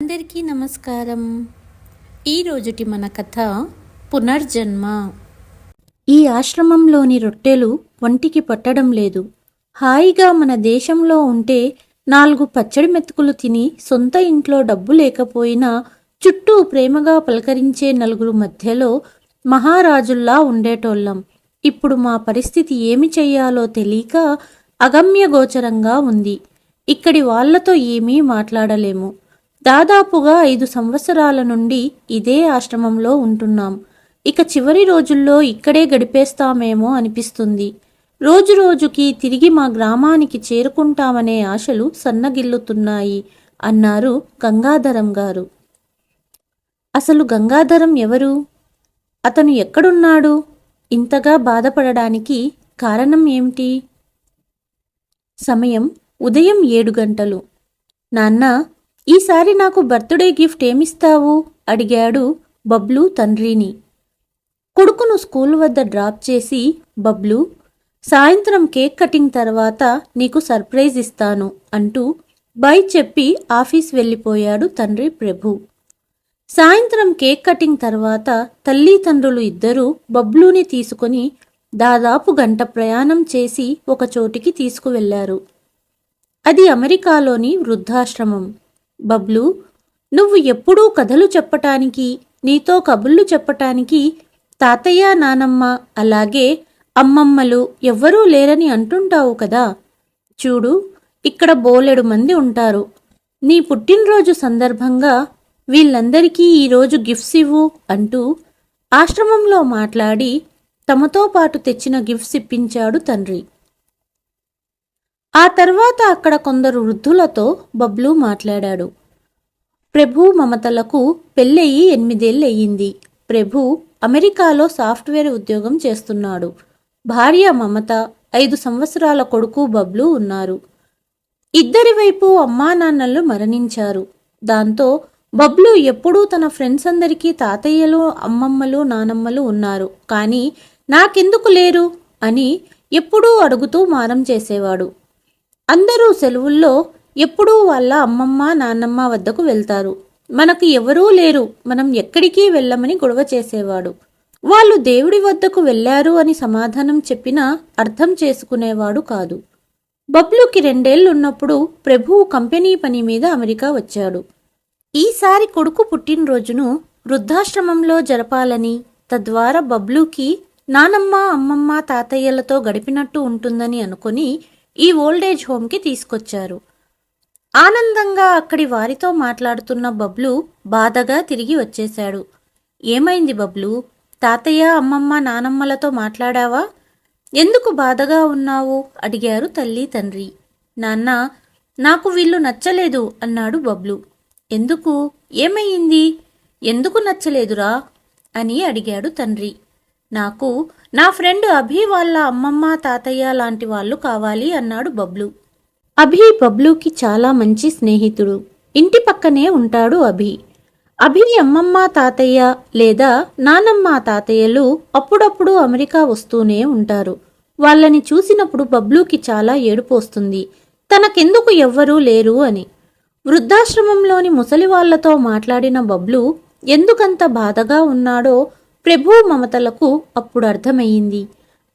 అందరికీ నమస్కారం. ఈరోజుటి మన కథ పునర్జన్మ. ఈ ఆశ్రమంలోని రొట్టెలు వంటికి పట్టడం లేదు. హాయిగా మన దేశంలో ఉంటే నాలుగు పచ్చడి మెతుకులు తిని సొంత ఇంట్లో డబ్బు లేకపోయినా చుట్టూ ప్రేమగా పలకరించే నలుగురు మధ్యలో మహారాజుల్లా ఉండేటోళ్ళం. ఇప్పుడు మా పరిస్థితి ఏమి చెయ్యాలో తెలియక అగమ్యగోచరంగా ఉంది. ఇక్కడి వాళ్ళతో ఏమీ మాట్లాడలేము. దాదాపుగా ఐదు సంవత్సరాల నుండి ఇదే ఆశ్రమంలో ఉంటున్నాం. ఇక చివరి రోజుల్లో ఇక్కడే గడిపేస్తామేమో అనిపిస్తుంది. రోజు రోజుకి తిరిగి మా గ్రామానికి చేరుకుంటామనే ఆశలు సన్నగిల్లుతున్నాయి అన్నారు గంగాధరం గారు. అసలు గంగాధరం ఎవరు? అతను ఎక్కడున్నాడు? ఇంతగా బాధపడడానికి కారణం ఏమిటి? సమయం ఉదయం ఏడు గంటలు. నాన్న ఈసారి నాకు బర్త్డే గిఫ్ట్ ఏమిస్తావు? అడిగాడు బబ్లు తండ్రిని. కొడుకును స్కూల్ వద్ద డ్రాప్ చేసి బబ్లు సాయంత్రం కేక్ కటింగ్ తర్వాత నీకు సర్ప్రైజ్ ఇస్తాను అంటూ బై చెప్పి ఆఫీస్ వెళ్ళిపోయాడు తండ్రి ప్రభు. సాయంత్రం కేక్ కటింగ్ తర్వాత తల్లి తండ్రులు ఇద్దరూ బబ్లూని తీసుకొని దాదాపు గంట ప్రయాణం చేసి ఒక చోటికి తీసుకువెళ్ళారు. అది అమెరికాలోని వృద్ధాశ్రమం. బబ్లు నువ్వు ఎప్పుడూ కథలు చెప్పటానికి నీతో కబుర్లు చెప్పటానికి తాతయ్య నానమ్మ అలాగే అమ్మమ్మలు ఎవ్వరూ లేరని అంటుంటావు కదా. చూడు ఇక్కడ బోలెడు మంది ఉంటారు. నీ పుట్టినరోజు సందర్భంగా వీళ్ళందరికీ ఈరోజు గిఫ్ట్స్ ఇవ్వు అంటూ ఆశ్రమంలో మాట్లాడి తమతో పాటు తెచ్చిన గిఫ్ట్స్ ఇప్పించాడు తండ్రి. ఆ తర్వాత అక్కడ కొందరు వృద్ధులతో బబ్లు మాట్లాడాడు. ప్రభు మమతలకు పెళ్ళయి ఎనిమిదేళ్ళయ్యింది. ప్రభు అమెరికాలో సాఫ్ట్వేర్ ఉద్యోగం చేస్తున్నాడు. భార్య మమత ఐదు సంవత్సరాల కొడుకు బబ్లు ఉన్నారు. ఇద్దరి వైపు అమ్మా నాన్నలు మరణించారు. దాంతో బబ్లు ఎప్పుడూ తన ఫ్రెండ్స్ అందరికీ తాతయ్యలు అమ్మమ్మలు నానమ్మలు ఉన్నారు. కానీ నాకెందుకు లేరు? అని ఎప్పుడూ అడుగుతూ మారం చేసేవాడు. అందరూ సెలవుల్లో ఎప్పుడూ వాళ్ళ అమ్మమ్మ నాన్నమ్మ వద్దకు వెళ్తారు. మనకు ఎవరూ లేరు. మనం ఎక్కడికి వెళ్ళమని గొడవ చేసేవాడు. వాళ్ళు దేవుడి వద్దకు వెళ్ళారు అని సమాధానం చెప్పినా అర్థం చేసుకునేవాడు కాదు. బబ్లుకి రెండేళ్ళున్నప్పుడు ప్రభువు కంపెనీ పని మీద అమెరికా వచ్చాడు. ఈసారి కొడుకు పుట్టినరోజును వృద్ధాశ్రమంలో జరపాలని తద్వారా బబ్లూకి నానమ్మ అమ్మమ్మ తాతయ్యలతో గడిపినట్టు ఉంటుందని అనుకుని ఈ ఓల్డేజ్ హోమ్కి తీసుకొచ్చారు. ఆనందంగా అక్కడి వారితో మాట్లాడుతున్న బబ్లు బాధగా తిరిగి వచ్చేశాడు. ఏమైంది బబ్లు? తాతయ్య అమ్మమ్మ నానమ్మలతో మాట్లాడావా? ఎందుకు బాధగా ఉన్నావు? అడిగారు తల్లి తండ్రి. నాన్న నాకు వీళ్ళు నచ్చలేదు అన్నాడు బబ్లు. ఎందుకు? ఏమయ్యింది ఎందుకు నచ్చలేదురా? అని అడిగాడు తండ్రి. నాకు నా ఫ్రెండ్ అభి వాళ్ళ అమ్మమ్మ తాతయ్య లాంటి వాళ్ళు కావాలి అన్నాడు బబ్లు. అభి బబ్లుకి చాలా మంచి స్నేహితుడు. ఇంటి పక్కనే ఉంటాడు అభి. అభి అమ్మమ్మ తాతయ్య లేదా నానమ్మ తాతయ్యలు అప్పుడప్పుడు అమెరికా వస్తూనే ఉంటారు. వాళ్ళని చూసినప్పుడు బబ్లూకి చాలా ఏడుపు వస్తుంది. తనకెందుకు ఎవ్వరూ లేరు అని. వృద్ధాశ్రమంలోని ముసలి వాళ్ళతో మాట్లాడిన బబ్లు ఎందుకంత బాధగా ఉన్నాడో ప్రభు మమతలకు అప్పుడు అర్థమయ్యింది.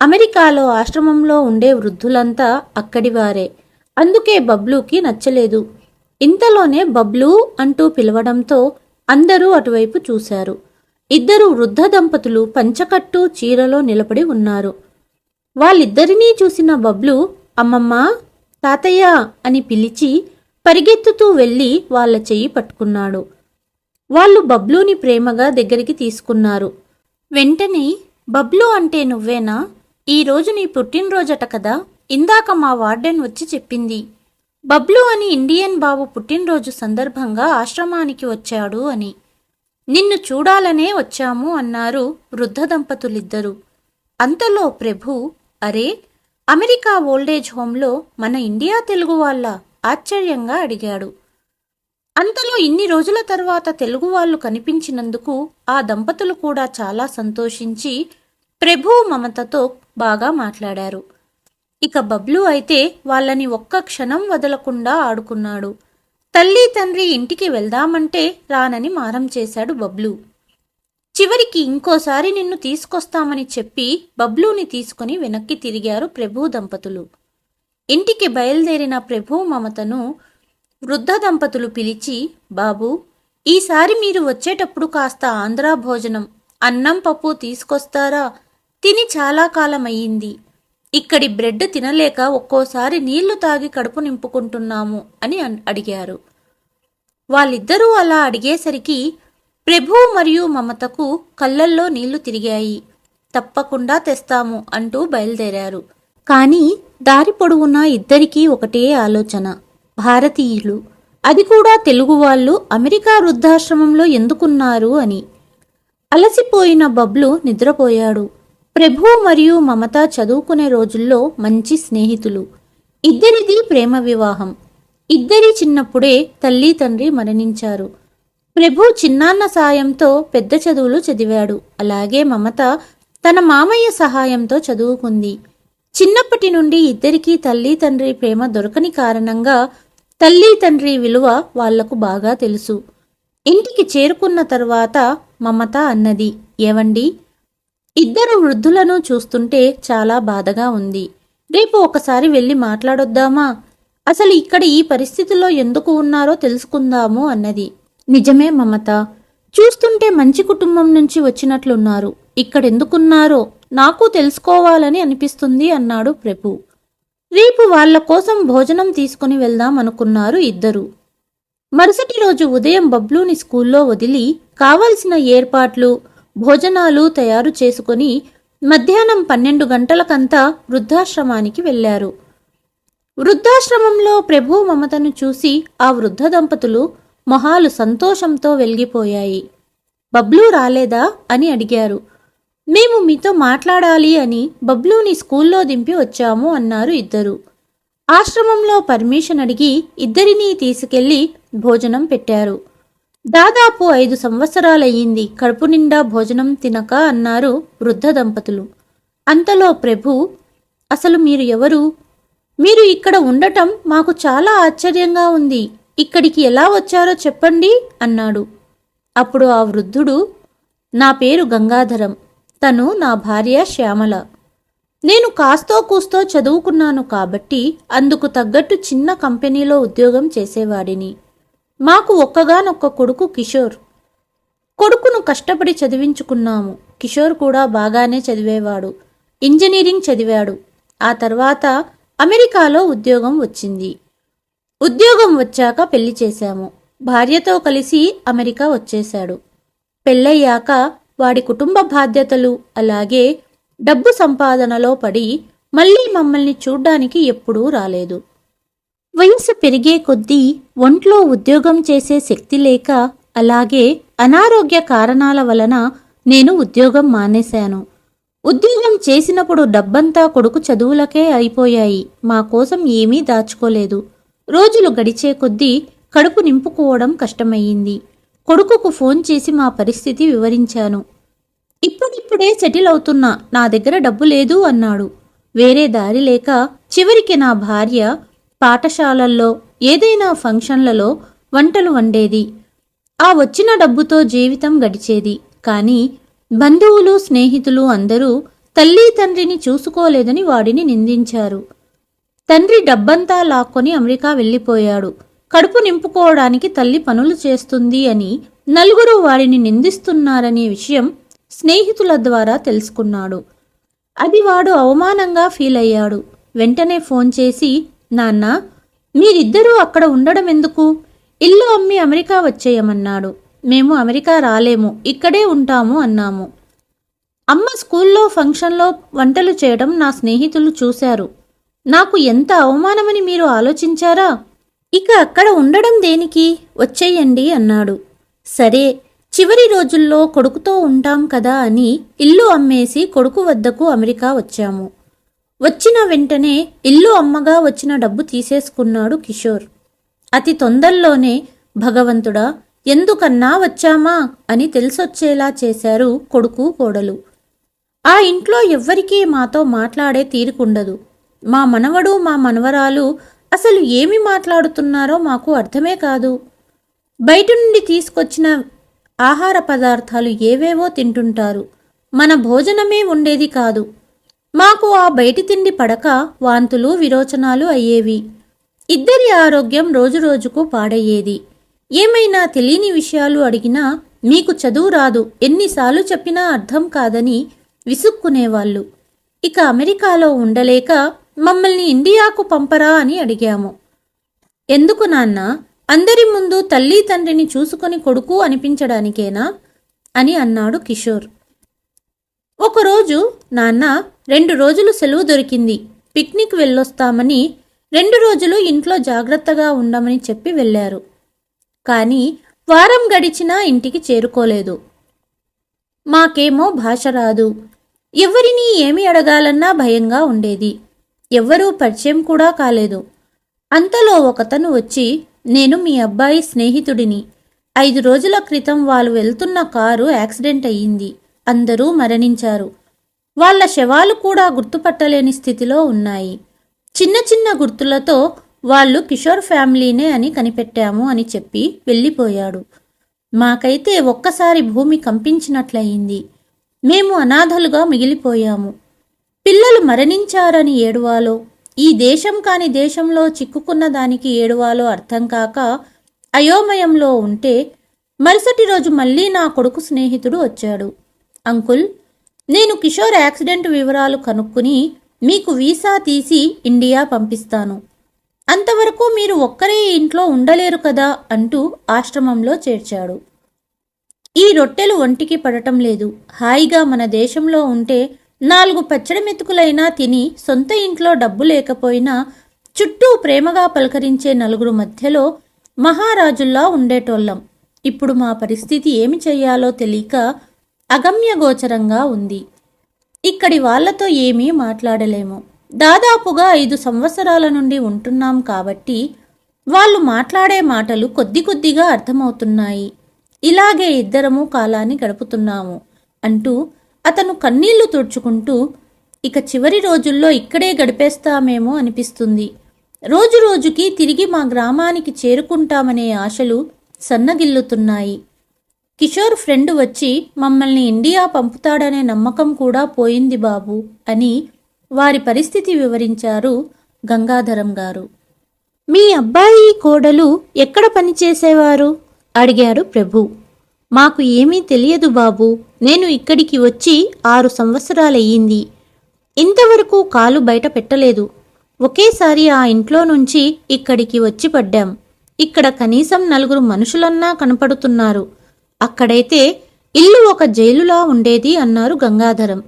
అమెరికాలో ఆశ్రమంలో ఉండే వృద్ధులంతా అక్కడివారే అందుకే బబ్లూకి నచ్చలేదు. ఇంతలోనే బబ్లూ అంటూ పిలవడంతో అందరూ అటువైపు చూశారు. ఇద్దరు వృద్ధ దంపతులు పంచకట్టు చీరలో నిలబడి ఉన్నారు. వాళ్ళిద్దరినీ చూసిన బబ్లు అమ్మమ్మ తాతయ్య అని పిలిచి పరిగెత్తుతూ వెళ్ళి వాళ్ళ చెయ్యి పట్టుకున్నాడు. వాళ్ళు బబ్లూని ప్రేమగా దగ్గరికి తీసుకున్నారు. వెంటనే బబ్లు అంటే నువ్వేనా? ఈరోజు నీ పుట్టినరోజట కదా? ఇందాక మా వార్డెన్ వచ్చి చెప్పింది. బబ్లు అని ఇండియన్ బాబు పుట్టినరోజు సందర్భంగా ఆశ్రమానికి వచ్చాడు అని. నిన్ను చూడాలనే వచ్చాము అన్నారు వృద్ధ దంపతులిద్దరూ. అంతలో ప్రభు అరే అమెరికా ఓల్డేజ్ హోంలో మన ఇండియా తెలుగు వాళ్ళ ఆశ్చర్యంగా అడిగాడు. అంతలో ఇన్ని రోజుల తర్వాత తెలుగు వాళ్ళు కనిపించినందుకు ఆ దంపతులు కూడా చాలా సంతోషించి ప్రభు మమతతో బాగా మాట్లాడారు. ఇక బబ్లు అయితే వాళ్ళని ఒక్క క్షణం వదలకుండా ఆడుకున్నాడు. తల్లి తండ్రి ఇంటికి వెళ్దామంటే రానని మారం చేశాడు బబ్లు. చివరికి ఇంకోసారి నిన్ను తీసుకొస్తామని చెప్పి బబ్లూని తీసుకుని వెనక్కి తిరిగారు ప్రభు దంపతులు. ఇంటికి బయలుదేరిన ప్రభు మమతను వృద్ధ దంపతులు పిలిచి బాబు ఈసారి మీరు వచ్చేటప్పుడు కాస్త ఆంధ్రా భోజనం అన్నం పప్పు తీసుకొస్తారా? తిని చాలా కాలమయ్యింది. ఇక్కడి బ్రెడ్ తినలేక ఒక్కోసారి నీళ్ళు తాగి కడుపు నింపుకుంటున్నాము అని అడిగారు. వాళ్ళిద్దరూ అలా అడిగేసరికి ప్రభు మరియు మమతకు కళ్ళల్లో నీళ్ళు తిరిగాయి. తప్పకుండా తెస్తాము అంటూ బయలుదేరారు. కానీ దారి పొడవునా ఇద్దరికీ ఒకటే ఆలోచన. భారతీయులు. అది కూడా తెలుగు వాళ్ళు అమెరికా వృద్ధాశ్రమంలో ఎందుకున్నారు అని. అలసిపోయిన బబ్లు నిద్రపోయాడు. ప్రభు మరియు మమత చదువుకునే రోజుల్లో మంచి స్నేహితులు. ఇద్దరిది ప్రేమ వివాహం. ఇద్దరి చిన్నప్పుడే తల్లి తండ్రి మరణించారు. ప్రభు చిన్నాన్న సాయంతో పెద్ద చదువులు చదివాడు. అలాగే మమత తన మామయ్య సహాయంతో చదువుకుంది. చిన్నప్పటి నుండి ఇద్దరికీ తల్లి తండ్రి ప్రేమ దొరకని కారణంగా తల్లి తండ్రి విలువ వాళ్ళకు బాగా తెలుసు. ఇంటికి చేరుకున్న తరువాత మమత అన్నది ఏవండి? ఇద్దరు వృద్ధులను చూస్తుంటే చాలా బాధగా ఉంది. రేపు ఒకసారి వెళ్ళి మాట్లాడొద్దామా? అసలు ఇక్కడ ఈ పరిస్థితిలో ఎందుకు ఉన్నారో తెలుసుకుందాము అన్నది. నిజమే మమత. చూస్తుంటే మంచి కుటుంబం నుంచి వచ్చినట్లున్నారు. ఇక్కడెందుకున్నారో? నాకు తెలుసుకోవాలని అనిపిస్తుంది అన్నాడు ప్రభు. రేపు వాళ్ళ కోసం భోజనం తీసుకుని వెళ్దాం అనుకున్నారు ఇద్దరు. మరుసటి రోజు ఉదయం బబ్లూని స్కూల్లో వదిలి కావలసిన ఏర్పాట్లు భోజనాలు తయారు చేసుకుని మధ్యాహ్నం పన్నెండు గంటలకంతా వృద్ధాశ్రమానికి వెళ్ళారు వృద్ధాశ్రమంలో ప్రభు మమతను చూసి ఆ వృద్ధ దంపతులు మొహాలు సంతోషంతో వెలిగిపోయాయి. బబ్లూ రాలేదా అని అడిగారు. మేము మీతో మాట్లాడాలి అని బబ్లూని స్కూల్లో దింపి వచ్చాము అన్నారు ఇద్దరు. ఆశ్రమంలో పర్మిషన్ అడిగి ఇద్దరినీ తీసుకెళ్ళి భోజనం పెట్టారు. దాదాపు ఐదు సంవత్సరాలయ్యింది కడుపు నిండా భోజనం తినక అన్నారు వృద్ధ దంపతులు. అంతలో ప్రభు అసలు మీరు ఎవరు? మీరు ఇక్కడ ఉండటం మాకు చాలా ఆశ్చర్యంగా ఉంది. ఇక్కడికి ఎలా వచ్చారో చెప్పండి అన్నాడు. అప్పుడు ఆ వృద్ధుడు నా పేరు గంగాధరం. తను నా భార్య శ్యామల. నేను కాస్తో కూస్తో చదువుకున్నాను కాబట్టి అందుకు తగ్గట్టు చిన్న కంపెనీలో ఉద్యోగం చేసేవాడిని. మాకు ఒక్కగానొక్క కొడుకు కిషోర్. కొడుకును కష్టపడి చదివించుకున్నాము. కిషోర్ కూడా బాగానే చదివేవాడు. ఇంజనీరింగ్ చదివాడు. ఆ తర్వాత అమెరికాలో ఉద్యోగం వచ్చింది. ఉద్యోగం వచ్చాక పెళ్ళి చేశాము. భార్యతో కలిసి అమెరికా వచ్చేశాడు. పెళ్ళయ్యాక వాడి కుటుంబ బాధ్యతలు అలాగే డబ్బు సంపాదనలో పడి మళ్ళీ మమ్మల్ని చూడ్డానికి ఎప్పుడూ రాలేదు. వయసు పెరిగే కొద్దీ ఒంట్లో ఉద్యోగం చేసే శక్తి లేక అలాగే అనారోగ్య కారణాల వలన నేను ఉద్యోగం మానేశాను. ఉద్యోగం చేసినప్పుడు డబ్బంతా కొడుకు చదువులకే అయిపోయాయి. మా కోసం ఏమీ దాచుకోలేదు. రోజులు గడిచే కొద్దీ కడుపు నింపుకోవడం కష్టమయ్యింది. కొడుకుకు ఫోన్ చేసి మా పరిస్థితి వివరించాను. ఇప్పుడిప్పుడే సెటిల్ అవుతున్నా నా దగ్గర డబ్బు లేదు అన్నాడు. వేరే దారి లేక చివరికి నా భార్య పాఠశాలల్లో ఏదైనా ఫంక్షన్లలో వంటలు వండేది. ఆ వచ్చిన డబ్బుతో జీవితం గడిచేది. కానీ బంధువులు స్నేహితులు అందరూ తల్లి తండ్రిని చూసుకోలేదని వాడిని నిందించారు. తండ్రి డబ్బంతా లాక్కొని అమెరికా వెళ్ళిపోయాడు. కడుపు నింపుకోవడానికి తల్లి పనులు చేస్తుంది అని నలుగురు వారిని నిందిస్తున్నారనే విషయం స్నేహితుల ద్వారా తెలుసుకున్నాడు. అది వాడు అవమానంగా ఫీల్ అయ్యాడు. వెంటనే ఫోన్ చేసి నాన్న మీరిద్దరూ అక్కడ ఉండడం ఎందుకు? ఇల్లు అమ్మి అమెరికా వచ్చేయమన్నాడు. మేము అమెరికా రాలేము ఇక్కడే ఉంటాము అన్నాము. అమ్మ స్కూల్లో ఫంక్షన్లో వంటలు చేయడం నా స్నేహితులు చూశారు. నాకు ఎంత అవమానమని మీరు ఆలోచించారా? ఇక అక్కడ ఉండడం దేనికి? వచ్చేయండి అన్నాడు. సరే చివరి రోజుల్లో కొడుకుతో ఉంటాం కదా అని ఇల్లు అమ్మేసి కొడుకు వద్దకు అమెరికా వచ్చాము. వచ్చిన వెంటనే ఇల్లు అమ్మగా వచ్చిన డబ్బు తీసేసుకున్నాడు కిషోర్. అతి తొందరలోనే భగవంతుడా ఎందుకన్నా వచ్చామా అని తెలిసొచ్చేలా చేశారు కొడుకు కోడలు. ఆ ఇంట్లో ఎవ్వరికీ మాతో మాట్లాడే తీరుకుండదు. మా మనవడు మా మనవరాలు అసలు ఏమి మాట్లాడుతున్నారో మాకు అర్థమే కాదు. బయట నుండి తీసుకొచ్చిన ఆహార పదార్థాలు ఏవేవో తింటుంటారు. మన భోజనమే ఉండేది కాదు. మాకు ఆ బయటి తిండి పడక వాంతులు విరోచనాలు అయ్యేవి. ఇద్దరి ఆరోగ్యం రోజురోజుకు పాడయ్యేది. ఏమైనా తెలియని విషయాలు అడిగినా మీకు చదువు రాదు ఎన్నిసార్లు చెప్పినా అర్థం కాదని విసుక్కునేవాళ్ళు. ఇక అమెరికాలో ఉండలేక మమ్మల్ని ఇండియాకు పంపరా అని అడిగాము. ఎందుకు నాన్న? అందరి ముందు తల్లి తండ్రిని చూసుకొని కొడుకు అనిపించడానికేనా? అని అన్నాడు కిషోర్. ఒకరోజు నాన్న రెండు రోజులు సెలవు దొరికింది. పిక్నిక్ వెళ్ళొస్తామని రెండు రోజులు ఇంట్లో జాగ్రత్తగా ఉండమని చెప్పి వెళ్ళారు. కానీ వారం గడిచినా ఇంటికి చేరుకోలేదు. మాకేమో భాష రాదు. ఎవరిని ఏమి అడగాలన్నా భయంగా ఉండేది. ఎవ్వరూ పరిచయం కూడా కాలేదు. అంతలో ఒకతను వచ్చి నేను మీ అబ్బాయి స్నేహితుడిని. ఐదు రోజుల క్రితం వాళ్ళు వెళ్తున్న కారు యాక్సిడెంట్ అయ్యింది. అందరూ మరణించారు. వాళ్ళ శవాలు కూడా గుర్తుపట్టలేని స్థితిలో ఉన్నాయి. చిన్న చిన్న గుర్తులతో వాళ్ళు కిషోర్ ఫ్యామిలీనే అని కనిపెట్టాము అని చెప్పి వెళ్ళిపోయాడు. మాకైతే ఒక్కసారి భూమి కంపించినట్లయింది. మేము అనాథలుగా మిగిలిపోయాము. పిల్లలు మరణించారని ఏడువాలో ఈ దేశం కాని దేశంలో చిక్కుకున్న దానికి ఏడువాలో అర్థం కాక అయోమయంలో ఉంటే మరుసటి రోజు మళ్ళీ నా కొడుకు స్నేహితుడు వచ్చాడు. అంకుల్ నేను కిషోర్ యాక్సిడెంట్ వివరాలు కనుక్కుని మీకు వీసా తీసి ఇండియా పంపిస్తాను. అంతవరకు మీరు ఒక్కరే ఇంట్లో ఉండలేరు కదా అంటూ ఆశ్రమంలో చేర్చాడు. ఈ రొట్టెలు ఒంటికి పడటం లేదు. హాయిగా మన దేశంలో ఉంటే నాలుగు పచ్చడి మెతుకులైనా తిని సొంత ఇంట్లో డబ్బు లేకపోయినా చుట్టూ ప్రేమగా పలకరించే నలుగురు మధ్యలో మహారాజుల్లా ఉండేటోళ్ళం. ఇప్పుడు మా పరిస్థితి ఏమి చెయ్యాలో తెలియక అగమ్యగోచరంగా ఉంది. ఇక్కడి వాళ్ళతో ఏమీ మాట్లాడలేము. దాదాపుగా ఐదు సంవత్సరాల నుండి ఉంటున్నాం కాబట్టి వాళ్ళు మాట్లాడే మాటలు కొద్ది కొద్దిగా అర్థమవుతున్నాయి. ఇలాగే ఇద్దరము కాలాన్ని గడుపుతున్నాము అంటూ అతను కన్నీళ్ళు తుడుచుకుంటూ ఇక చివరి రోజుల్లో ఇక్కడే గడిపేస్తామేమో అనిపిస్తుంది. రోజు రోజుకి తిరిగి మా గ్రామానికి చేరుకుంటామనే ఆశలు సన్నగిల్లుతున్నాయి. కిషోర్ ఫ్రెండ్ వచ్చి మమ్మల్ని ఇండియా పంపుతాడనే నమ్మకం కూడా పోయింది బాబు అని వారి పరిస్థితి వివరించారు గంగాధరం గారు. మీ అబ్బాయి కోడలు ఎక్కడ పనిచేసేవారు? అడిగాడు ప్రభు. మాకు ఏమీ తెలియదు బాబు. నేను ఇక్కడికి వచ్చి ఆరు సంవత్సరాలయ్యింది. ఇంతవరకు కాలు బయట పెట్టలేదు. ఒకేసారి ఆ ఇంట్లో నుంచి ఇక్కడికి వచ్చి పడ్డాం. ఇక్కడ కనీసం నలుగురు మనుషులన్నా కనపడుతున్నారు. అక్కడైతే ఇల్లు ఒక జైలులా ఉండేది అన్నారు గంగాధరం.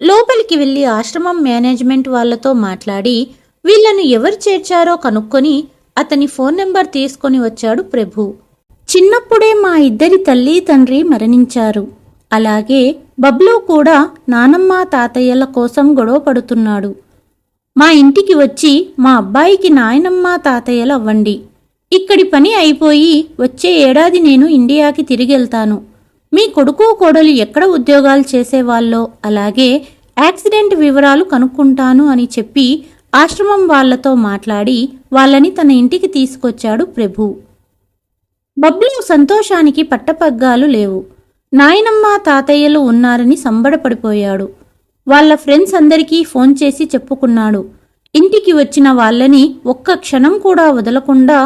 లోపలికి వెళ్ళి ఆశ్రమం మేనేజ్మెంట్ వాళ్ళతో మాట్లాడి వీళ్ళను ఎవరు చేర్చారో కనుక్కొని అతని ఫోన్ నెంబర్ తీసుకొని వచ్చాడు ప్రభు. చిన్నప్పుడే మా ఇద్దరి తల్లి తండ్రి మరణించారు. అలాగే బబ్లు కూడా నానమ్మ తాతయ్యల కోసం గొడవ పడుతున్నాడు. మా ఇంటికి వచ్చి మా అబ్బాయికి నాయనమ్మ తాతయ్యలు అవ్వండి. ఇక్కడి పని అయిపోయి వచ్చే ఏడాది నేను ఇండియాకి తిరిగి వెళ్తాను మీ కొడుకు కోడలు ఎక్కడ ఉద్యోగాలు చేసేవాళ్ళో అలాగే యాక్సిడెంట్ వివరాలు కనుక్కుంటాను అని చెప్పి ఆశ్రమం వాళ్ళతో మాట్లాడి వాళ్ళని తన ఇంటికి తీసుకొచ్చాడు ప్రభు. బబ్లు సంతోషానికి పట్టపగ్గాలు లేవు. నాయనమ్మ తాతయ్యలు ఉన్నారని సంబడపడిపోయాడు వాళ్ళ ఫ్రెండ్స్ అందరికీ ఫోన్ చేసి చెప్పుకున్నాడు. ఇంటికి వచ్చిన వాళ్ళని ఒక్క క్షణం కూడా వదలకుండా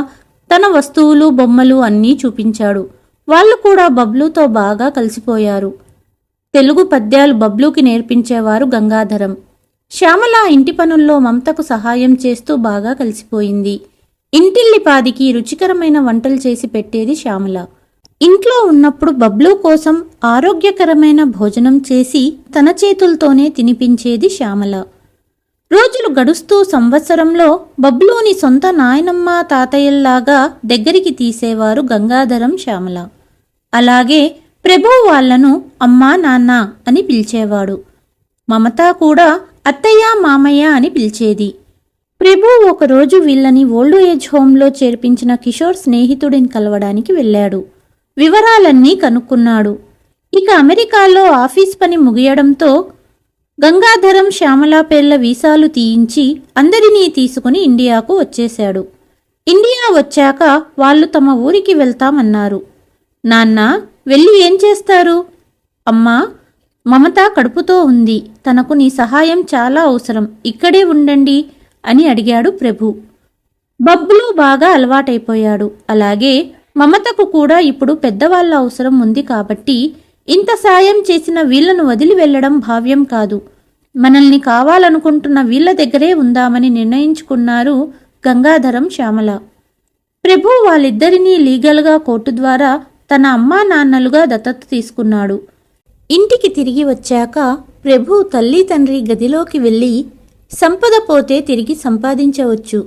తన వస్తువులు బొమ్మలు అన్నీ చూపించాడు. వాళ్ళు కూడా బబ్లుతో బాగా కలిసిపోయారు. తెలుగు పద్యాలు బబ్లుకి నేర్పించేవారు గంగాధరం. శ్యామల ఇంటి పనుల్లో మమతకు సహాయం చేస్తూ బాగా కలిసిపోయింది. ఇంటిల్లిపాదికి రుచికరమైన వంటలు చేసి పెట్టేది శ్యామల. ఇంట్లో ఉన్నప్పుడు బబ్లు కోసం ఆరోగ్యకరమైన భోజనం చేసి తన చేతులతోనే తినిపించేది శ్యామల. రోజులు గడుస్తూ సంవత్సరంలో బబ్లూని సొంత నాయనమ్మ తాతయ్యల్లాగా దగ్గరికి తీసేవారు గంగాధరం శ్యామల. అలాగే ప్రభు వాళ్ళను అమ్మా నాన్న అని పిలిచేవాడు. మమత కూడా అత్తయ్య మామయ్య అని పిలిచేది. ప్రభు ఒకరోజు వీళ్ళని ఓల్డ్ ఏజ్ హోమ్లో చేర్పించిన కిషోర్ స్నేహితుడిని కలవడానికి వెళ్ళాడు. వివరాలన్నీ కనుక్కున్నాడు. ఇక అమెరికాలో ఆఫీస్ పని ముగియడంతో గంగాధరం శ్యామల పేర్ల వీసాలు తీయించి అందరినీ తీసుకుని ఇండియాకు వచ్చేశాడు. ఇండియా వచ్చాక వాళ్ళు తమ ఊరికి వెళ్తామన్నారు. నాన్న వెళ్ళి ఏం చేస్తారు? అమ్మా మమత కడుపుతో ఉంది. తనకు నీ సహాయం చాలా అవసరం. ఇక్కడే ఉండండి. అని అడిగాడు ప్రభు. బబ్బులు బాగా అలవాటైపోయాడు. అలాగే మమతకు కూడా ఇప్పుడు పెద్దవాళ్ళ అవసరం ఉంది కాబట్టి ఇంత సాయం చేసిన వీళ్ళను వదిలి వెళ్ళడం భావ్యం కాదు. మనల్ని కావాలనుకుంటున్న వీళ్ళ దగ్గరే ఉందామని నిర్ణయించుకున్నారు గంగాధరం శ్యామల. ప్రభు వాళ్ళిద్దరినీ లీగల్గా కోర్టు ద్వారా తన అమ్మా నాన్నలుగా దత్తత తీసుకున్నాడు. ఇంటికి తిరిగి వచ్చాక ప్రభు తల్లి తండ్రి గదిలోకి వెళ్ళి సంపద పోతే తిరిగి సంపాదించవచ్చు.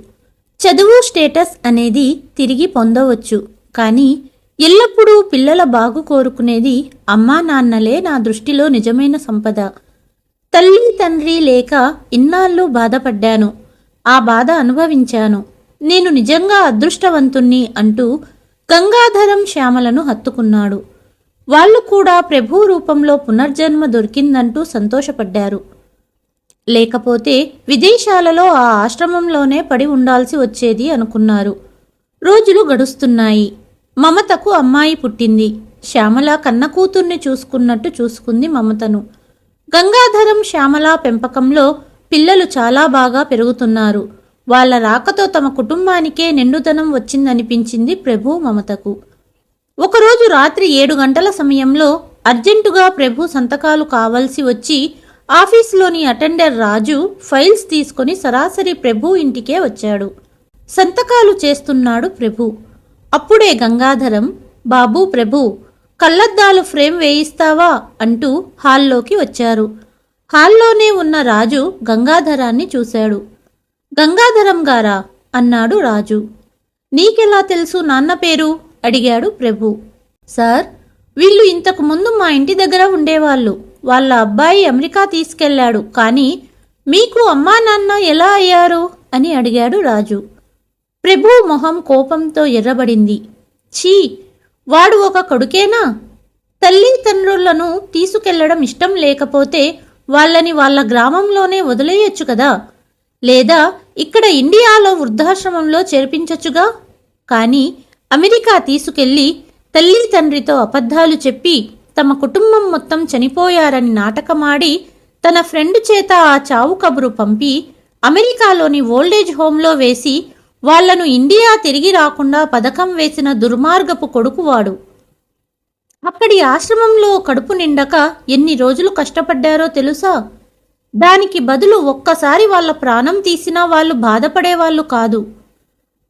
చదువు స్టేటస్ అనేది తిరిగి పొందవచ్చు. కానీ ఎల్లప్పుడూ పిల్లల బాగు కోరుకునేది అమ్మా నాన్నలే నా దృష్టిలో నిజమైన సంపద. తల్లి తండ్రి లేక ఇన్నాళ్ళు బాధపడ్డాను. ఆ బాధ అనుభవించాను. నేను నిజంగా అదృష్టవంతుణ్ణి అంటూ గంగాధరం శ్యామలను హత్తుకున్నాడు. వాళ్ళు కూడా ప్రభు రూపంలో పునర్జన్మ దొరికిందంటూ సంతోషపడ్డారు. లేకపోతే విదేశాలలో ఆ ఆశ్రమంలోనే పడి ఉండాల్సి వచ్చేది అనుకున్నారు. రోజులు గడుస్తున్నాయి. మమతకు అమ్మాయి పుట్టింది. శ్యామల కన్న కూతుర్ని చూసుకున్నట్టు చూసుకుంది మమతను. గంగాధరం శ్యామల పెంపకంలో పిల్లలు చాలా బాగా పెరుగుతున్నారు. వాళ్ళ రాకతో తమ కుటుంబానికే నిండుదనం వచ్చిందనిపించింది ప్రభు మమతకు. ఒకరోజు రాత్రి ఏడు గంటల సమయంలో అర్జెంటుగా ప్రభు సంతకాలు కావలసి వచ్చి ఆఫీసులోని అటెండర్ రాజు ఫైల్స్ తీసుకొని సరాసరి ప్రభు ఇంటికే వచ్చాడు. సంతకాలు చేస్తున్నాడు ప్రభు. అప్పుడే గంగాధరం బాబు ప్రభు కళ్ళద్దాలు ఫ్రేమ్ వేయిస్తావా? అంటూ హాల్లోకి వచ్చారు. హాల్లోనే ఉన్న రాజు గంగాధరాన్ని చూశాడు. గంగాధరం గారా? అన్నాడు రాజు. నీకెలా తెలుసు నాన్న పేరు? అడిగాడు ప్రభు. సార్ వీళ్ళు ఇంతకు ముందు మా ఇంటి దగ్గర ఉండేవాళ్ళు. వాళ్ళ అబ్బాయి అమెరికా తీసుకెళ్ళాడు. కానీ మీకు అమ్మా నాన్న ఎలా అయ్యారు? అని అడిగాడు రాజు. ప్రభు మొహం కోపంతో ఎర్రబడింది. ఛీ వాడు ఒక కొడుకేనా? తల్లి తండ్రులను తీసుకెళ్ళడం ఇష్టం లేకపోతే వాళ్ళని వాళ్ళ గ్రామంలోనే వదిలేయొచ్చు కదా? లేదా ఇక్కడ ఇండియాలో వృద్ధాశ్రమంలో చేర్పించచ్చుగా? కానీ అమెరికా తీసుకెళ్ళి తల్లి తండ్రితో అబద్ధాలు చెప్పి తమ కుటుంబం మొత్తం చనిపోయారని నాటకమాడి తన ఫ్రెండ్ చేత ఆ చావు కబురు పంపి అమెరికాలోని ఓల్డేజ్ హోంలో వేసి వాళ్ళను ఇండియా తిరిగి రాకుండా పథకం వేసిన దుర్మార్గపు కొడుకువాడు అక్కడి ఆశ్రమంలో కడుపు నిండక ఎన్ని రోజులు కష్టపడ్డారో తెలుసా? దానికి బదులు ఒక్కసారి వాళ్ళ ప్రాణం తీసినా వాళ్ళు బాధపడేవాళ్ళు కాదు.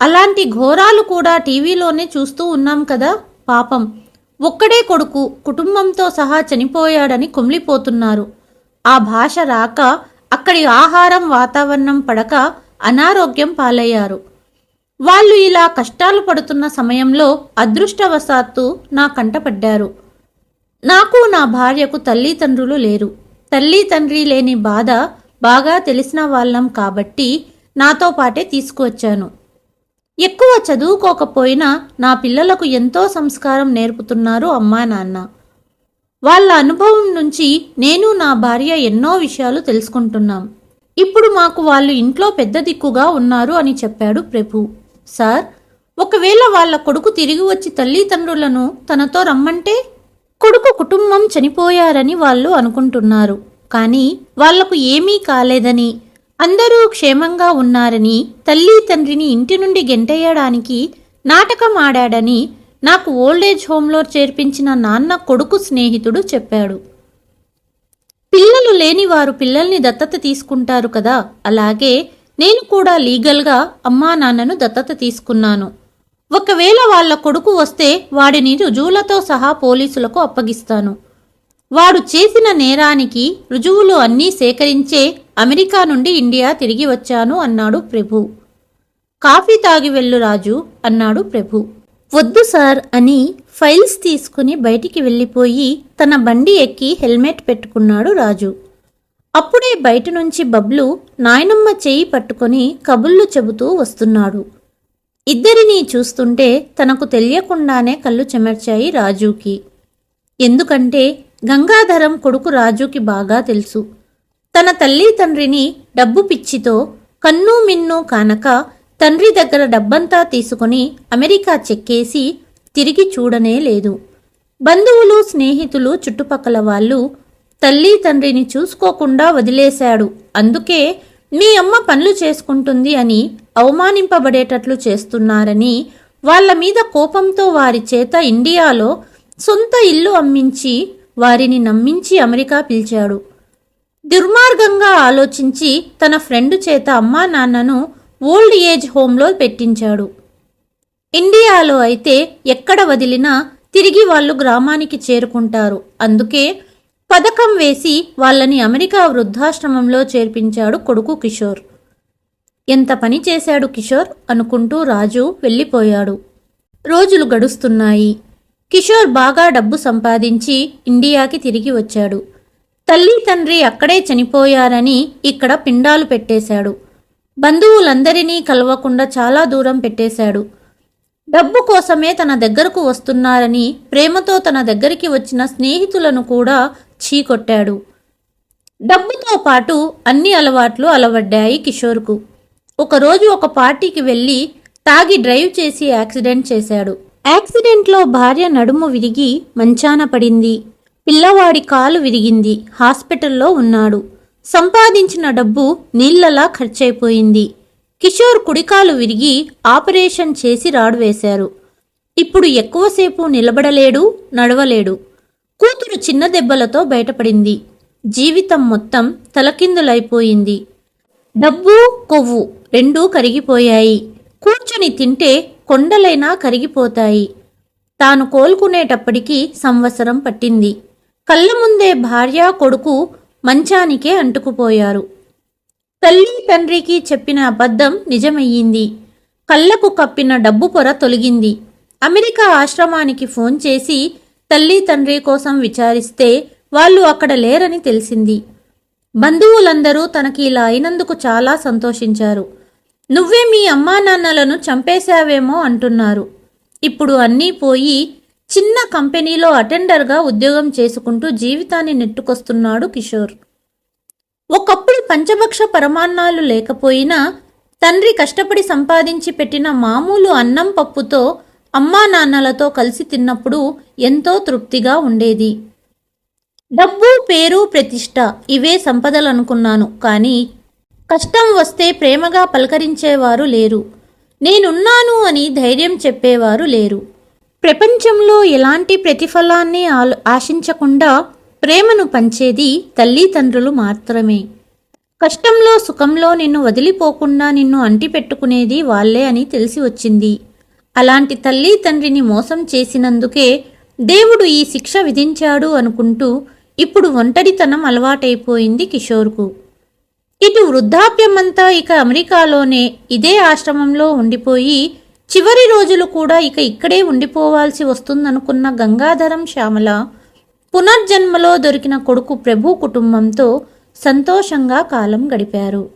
అలాంటి ఘోరాలు కూడా టీవీలోనే చూస్తూ ఉన్నాం కదా పాపం. ఒక్కడే కొడుకు కుటుంబంతో సహా చనిపోయాడని కుమిలిపోతున్నారు. ఆ భాష రాక అక్కడి ఆహారం వాతావరణం పడక అనారోగ్యం పాలయ్యారు. వాళ్ళు ఇలా కష్టాలు పడుతున్న సమయంలో అదృష్టవశాత్తు నా కంటపడ్డారు నాకు నా భార్యకు తల్లిదండ్రులు లేరు. తల్లి తండ్రి లేని బాధ బాగా తెలిసిన వాళ్ళం కాబట్టి నాతో పాటే తీసుకువచ్చాను. ఎక్కువ చదువుకోకపోయినా నా పిల్లలకు ఎంతో సంస్కారం నేర్పుతున్నారు అమ్మా నాన్న. వాళ్ళ అనుభవం నుంచి నేను నా భార్య ఎన్నో విషయాలు తెలుసుకుంటున్నాం. ఇప్పుడు మాకు వాళ్ళు ఇంట్లో పెద్ద దిక్కుగా ఉన్నారు అని చెప్పాడు ప్రభు. సార్ ఒకవేళ వాళ్ళ కొడుకు తిరిగి వచ్చి తల్లిదండ్రులను తనతో రమ్మంటే? కొడుకు కుటుంబం చనిపోయారని వాళ్ళు అనుకుంటున్నారు. కానీ వాళ్ళకు ఏమీ కాలేదని అందరూ క్షేమంగా ఉన్నారని తల్లి తండ్రిని ఇంటి నుండి గెంటేయడానికి నాటకం ఆడాడని నాకు ఓల్డేజ్ హోంలో చేర్పించిన నాన్న కొడుకు స్నేహితుడు చెప్పాడు. పిల్లలు లేని వారు పిల్లల్ని దత్తత తీసుకుంటారు కదా అలాగే నేను కూడా లీగల్గా అమ్మా నాన్నను దత్తత తీసుకున్నాను. ఒకవేళ వాళ్ళ కొడుకు వస్తే వాడిని రుజువులతో సహా పోలీసులకు అప్పగిస్తాను. వాడు చేసిన నేరానికి రుజువులు అన్నీ సేకరించే అమెరికా నుండి ఇండియా తిరిగి వచ్చాను అన్నాడు ప్రభు. కాఫీ తాగి వెళ్ళు రాజు అన్నాడు ప్రభు. వద్దు సార్ అని ఫైల్స్ తీసుకుని బయటికి వెళ్ళిపోయి తన బండి ఎక్కి హెల్మెట్ పెట్టుకున్నాడు రాజు. అప్పుడే బయట నుంచి బబ్లు నాయనమ్మ చేయి పట్టుకొని కబుర్లు చెబుతూ వస్తున్నాడు. ఇద్దరినీ చూస్తుంటే తనకు తెలియకుండానే కళ్ళు చెమర్చాయి రాజుకి. ఎందుకంటే గంగాధరం కొడుకు రాజుకి బాగా తెలుసు. తన తల్లి తండ్రిని డబ్బు పిచ్చితో కన్ను మిన్ను కానక తండ్రి దగ్గర డబ్బంతా తీసుకుని అమెరికా చెక్కేసి తిరిగి చూడనే లేదు. బంధువులు స్నేహితులు చుట్టుపక్కల వాళ్ళు తల్లి తండ్రిని చూసుకోకుండా వదిలేశాడు. అందుకే మీ అమ్మ పనులు చేసుకుంటుంది అని అవమానింపబడేటట్లు చేస్తున్నారని వాళ్ళ మీద కోపంతో వారి చేత ఇండియాలో సొంత ఇల్లు అమ్మించి వారిని నమ్మించి అమెరికా పిలిచాడు. దుర్మార్గంగా ఆలోచించి తన ఫ్రెండ్ చేత అమ్మా నాన్నను ఓల్డ్ ఏజ్ హోంలో పెట్టించాడు. ఇండియాలో అయితే ఎక్కడ వదిలినా తిరిగి వాళ్ళు గ్రామానికి చేరుకుంటారు. అందుకే పథకం వేసి వాళ్ళని అమెరికా వృద్ధాశ్రమంలో చేర్పించాడు కొడుకు కిషోర్. ఎంత పని చేశాడు కిషోర్? అనుకుంటూ రాజు వెళ్ళిపోయాడు. రోజులు గడుస్తున్నాయి. కిషోర్ బాగా డబ్బు సంపాదించి ఇండియాకి తిరిగి వచ్చాడు. తల్లి తండ్రి అక్కడే చనిపోయారని ఇక్కడ పిండాలు పెట్టేశాడు. బంధువులందరినీ కలవకుండా చాలా దూరం పెట్టేశాడు. డబ్బు కోసమే తన దగ్గరకు వస్తున్నారని ప్రేమతో తన దగ్గరికి వచ్చిన స్నేహితులను కూడా చీకొట్టాడు. డబ్బుతో పాటు అన్ని అలవాట్లు అలవడ్డాయి కిషోర్కు. ఒకరోజు ఒక పార్టీకి వెళ్ళి తాగి డ్రైవ్ చేసి యాక్సిడెంట్ చేశాడు. యాక్సిడెంట్లో భార్య నడుము విరిగి మంచాన పడింది. పిల్లవాడి కాలు విరిగింది. హాస్పిటల్లో ఉన్నాడు. సంపాదించిన డబ్బు నీళ్ళలా ఖర్చయిపోయింది కిషోర్ కుడికాలు విరిగి ఆపరేషన్ చేసి రాడు వేశారు. ఇప్పుడు ఎక్కువసేపు నిలబడలేడు నడవలేడు. కూతురు చిన్న దెబ్బలతో బయటపడింది. జీవితం మొత్తం తలకిందులైపోయింది. డబ్బు కొవ్వు రెండూ కరిగిపోయాయి. కూర్చొని తింటే కొండలైనా కరిగిపోతాయి. తాను కోలుకునేటప్పటికీ సంవత్సరం పట్టింది. కళ్ళ ముందే భార్య కొడుకు మంచానికే అంటుకుపోయారు. తల్లి తండ్రికి చెప్పిన అబద్ధం నిజమయ్యింది. కళ్ళకు కప్పిన డబ్బు పొర తొలగింది. అమెరికా ఆశ్రమానికి ఫోన్ చేసి తల్లి తండ్రి కోసం విచారిస్తే వాళ్ళు అక్కడ లేరని తెలిసింది. బంధువులందరూ తనకి ఇలా అయినందుకు చాలా సంతోషించారు. నువ్వే మీ అమ్మా నాన్నలను చంపేశావేమో అంటున్నారు. ఇప్పుడు అన్నీ పోయి చిన్న కంపెనీలో అటెండర్గా ఉద్యోగం చేసుకుంటూ జీవితాన్ని నెట్టుకొస్తున్నాడు కిషోర్. ఒకప్పుడు పంచభక్ష పరమాన్నాలు లేకపోయినా తండ్రి కష్టపడి సంపాదించి పెట్టిన మామూలు అన్నం పప్పుతో అమ్మా నాన్నలతో కలిసి తిన్నప్పుడు ఎంతో తృప్తిగా ఉండేది. డబ్బు పేరు ప్రతిష్ట ఇవే సంపదలనుకున్నాను కానీ కష్టం వస్తే ప్రేమగా పలకరించేవారు లేరు. నేనున్నాను అని ధైర్యం చెప్పేవారు లేరు. ప్రపంచంలో ఎలాంటి ప్రతిఫలాన్ని ఆలో ఆశించకుండా ప్రేమను పంచేది తల్లిదండ్రులు మాత్రమే. కష్టంలో సుఖంలో నిన్ను వదిలిపోకుండా నిన్ను అంటిపెట్టుకునేది వాళ్ళే అని తెలిసి వచ్చింది. అలాంటి తల్లి తండ్రిని మోసం చేసినందుకే దేవుడు ఈ శిక్ష విధించాడు అనుకుంటూ ఇప్పుడు ఒంటరితనం అలవాటైపోయింది కిషోర్కు. ఇటు వృద్ధాప్యమంతా ఇక అమెరికాలోనే ఇదే ఆశ్రమంలో ఉండిపోయి చివరి రోజులు కూడా ఇక ఇక్కడే ఉండిపోవాల్సి వస్తుందనుకున్న గంగాధరం శ్యామల పునర్జన్మలో దొరికిన కొడుకు ప్రభు కుటుంబంతో సంతోషంగా కాలం గడిపారు.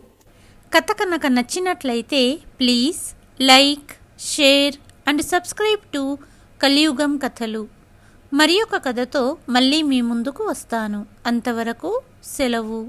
కథ కనుక నచ్చినట్లయితే please like share and subscribe to Kaliyugam Kathalu. మరి ఒక కథతో మళ్ళీ మీ ముందుకు వస్తాను. అంతవరకు సెలవు.